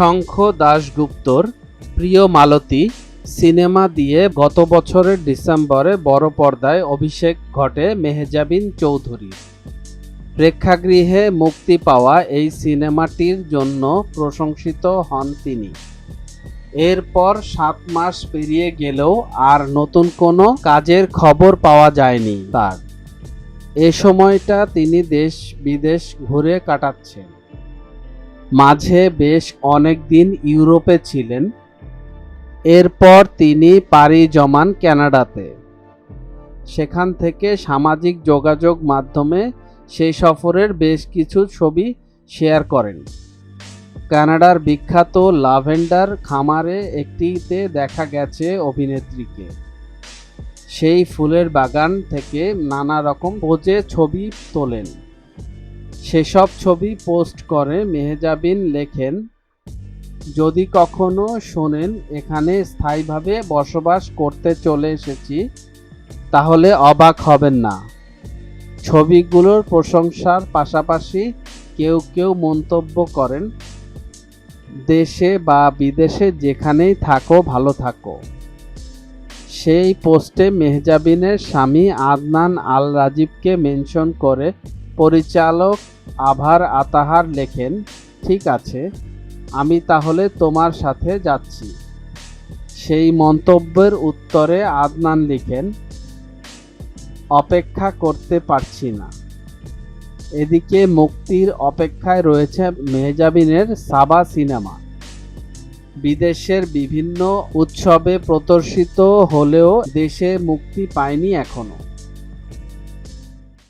শঙ্খ দাশগুপ্তর প্রিয় মালতী, সিনেমা দিয়ে গত বছরের ডিসেম্বরে বড় পর্দায় অভিষেক ঘটে মেহজাবিন চৌধুরী। প্রেক্ষাগৃহে মুক্তি পাওয়া এই সিনেমাটির জন্য প্রশংসিত হন তিনি। এরপর সাত মাস পেরিয়ে গেলেও আর নতুন কোনো কাজের খবর পাওয়া যায়নি তার। এ সময়টা তিনি দেশ বিদেশ ঘুরে কাটাচ্ছেন। মাঝে বেশ অনেক দিন ইউরোপে ছিলেন। এরপর তিনি পাড়ি জমান কানাডাতে সেখান থেকে সামাজিক যোগাযোগ মাধ্যমে সেই সফরের বেশ কিছু ছবি শেয়ার করেন। কানাডার বিখ্যাত লাভেন্ডার খামারে একটিতে দেখা গেছে অভিনেত্রীকে। সেই ফুলের বাগান থেকে নানা রকম পোজে ছবি তোলেন। সেসব ছবি পোস্ট করে মেহজাবিন লেখেন, যদি কখনো শোনেন, এখানে স্থায়ীভাবে বসবাস করতে চলে এসেছি, তাহলে অবাক হবেন না। ছবিগুলোর প্রশংসার পাশাপাশি কেউ কেউ মন্তব্য করেন, দেশে বা বিদেশে যেখানেই থাকো, ভালো থাকো। সেই পোস্টে মেহজাবিনের স্বামী আদনান আল রাজীবকে মেনশন করে পরিচালক আভার আতাহার লেখেন, ঠিক আছে, আমি তাহলে তোমার সাথে যাচ্ছি। সেই মন্তব্যের উত্তরে আদনান লিখেন, অপেক্ষা করতে পারছি না। এদিকে মুক্তির অপেক্ষায় রয়েছে মেহজাবিনের সাবা সিনেমা। বিদেশের বিভিন্ন উৎসবে প্রদর্শিত হলেও দেশে মুক্তি পায়নি এখনও।